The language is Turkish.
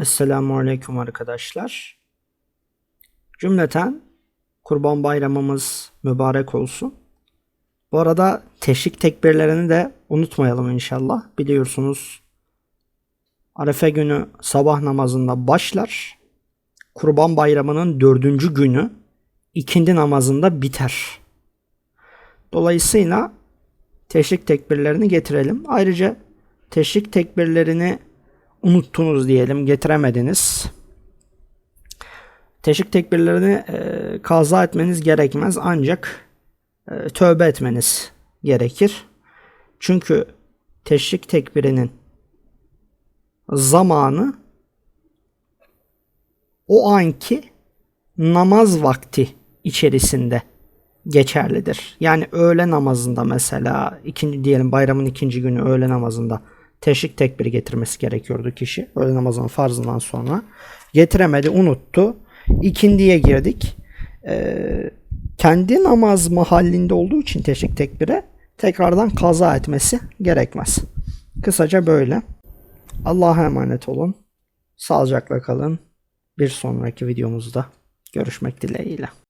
Esselamu Aleyküm arkadaşlar. Cümleten Kurban Bayramımız mübarek olsun. Bu arada teşrik tekbirlerini de unutmayalım inşallah. Biliyorsunuz Arefe günü sabah namazında başlar. Kurban Bayramı'nın dördüncü günü ikindi namazında biter. Dolayısıyla teşrik tekbirlerini getirelim. Ayrıca teşrik tekbirlerini unuttunuz diyelim, getiremediniz. Teşrik tekbirlerini e, kaza etmeniz gerekmez ancak e, tövbe etmeniz gerekir. Çünkü teşrik tekbirinin zamanı o anki namaz vakti içerisinde geçerlidir. Yani öğle namazında mesela ikinci diyelim bayramın ikinci günü öğle namazında teşrik tekbiri getirmesi gerekiyordu kişi. Öğle namazının farzından sonra. Getiremedi, unuttu. İkindiye girdik. Ee, kendi namaz mahallinde olduğu için teşrik tekbire tekrardan kaza etmesi gerekmez. Kısaca böyle. Allah'a emanet olun. Sağlıcakla kalın. Bir sonraki videomuzda görüşmek dileğiyle.